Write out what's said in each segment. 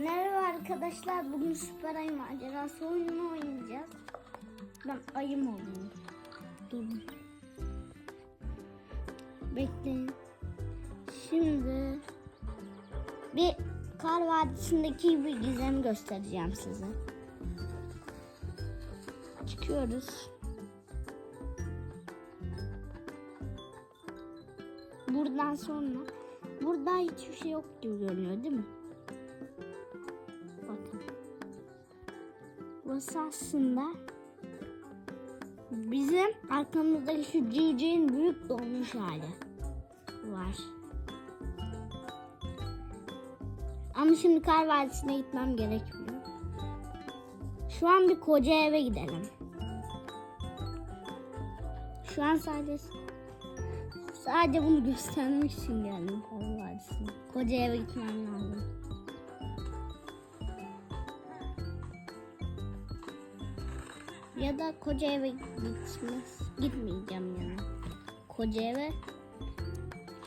Merhaba arkadaşlar. Bugün Süper Ayı Macerası oyununu oynayacağız. Ben ayım olayım. Durun. Bekleyin. Şimdi bir Kar Vadisi'ndeki bir gizem göstereceğim size. Çıkıyoruz. Buradan sonra burada hiçbir şey yok gibi görünüyor değil mi? Burası aslında bizim arkamızdaki şu civcivin büyük dolmuş hali var. Ama şimdi kar vadisine gitmem gerekmiyor. Şu an bir koca eve gidelim. Şu an sadece sadece bunu göstermek için geldim kar vadisine. Koca eve gitmem lazım. Ya da koca eve gitmez, gitmeyeceğim yani. Koca eve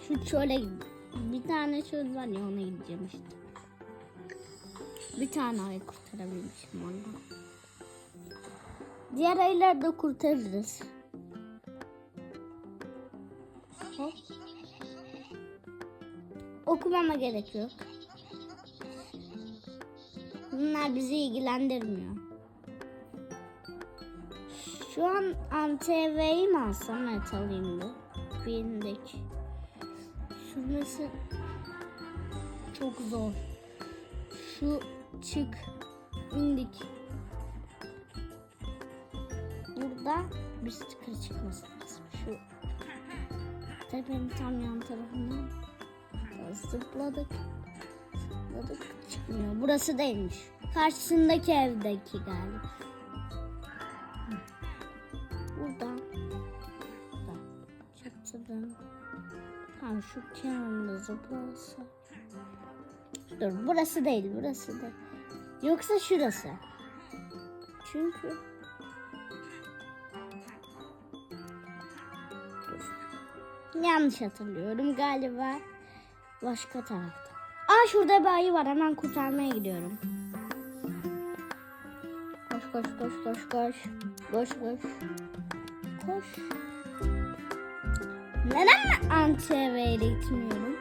şu çöle bir tane çöl var ya ona gideceğim işte. Bir tane ayı kurtarabilmişim ondan. Diğer ayıları da kurtarırız. Hop. Okumama gerek yok. Bunlar bizi ilgilendirmiyor. Şu an ANTV'yi mi alsam evet alayım bu. Birindeki. Şurası çok zor. Şu çık indik. Burada bir sticker çıkması lazım. Şu tepenin tam yan tarafından zıpladık. Zıpladık çıkmıyor. Burası değilmiş. Karşısındaki evdeki galiba. Buradan. Buradan. Çatıdan. Tamam şu kenarında zıplarsa. Dur burası değil burası da. Yoksa şurası. Çünkü. Yanlış hatırlıyorum galiba. Başka tarafta. Aa şurada bir ayı var hemen kurtarmaya gidiyorum. Koş koş koş koş koş. Koş koş. Koş. Neden ile gitmiyorum?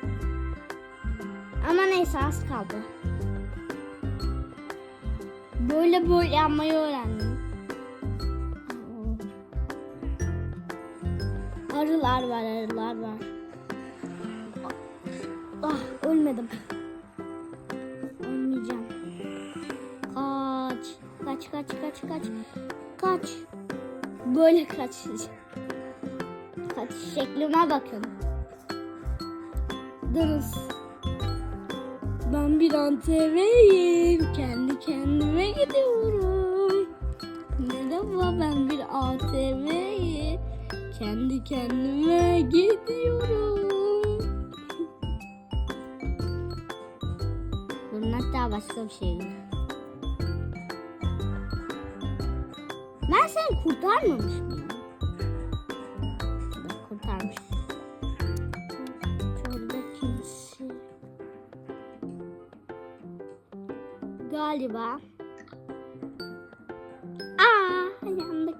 Ama neyse az kaldı. Böyle böyle yapmayı öğrendim. Arılar var, arılar var. Ah, ölmedim. Ölmeyeceğim. Kaç. Kaç, kaç, kaç, kaç. Kaç. Böyle kaçacağım. Kaç şeklime bakın. Duruz. Ben bir ATV'yim. Kendi kendime gidiyorum. Merhaba ben bir ATV'yim. Kendi kendime gidiyorum. Bunun hatta başka bir şey Ben seni kurtarmamış mıyım? Bak kurtarmış. Şurada kimse. Galiba. Aa yandık.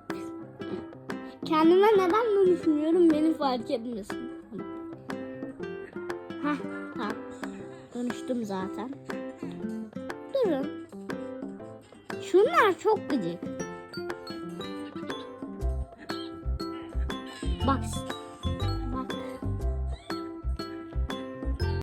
Kendime neden dönüşmüyorum beni fark etmesin. Hah tamam. Dönüştüm zaten. Durun. Şunlar çok gıcık. Bak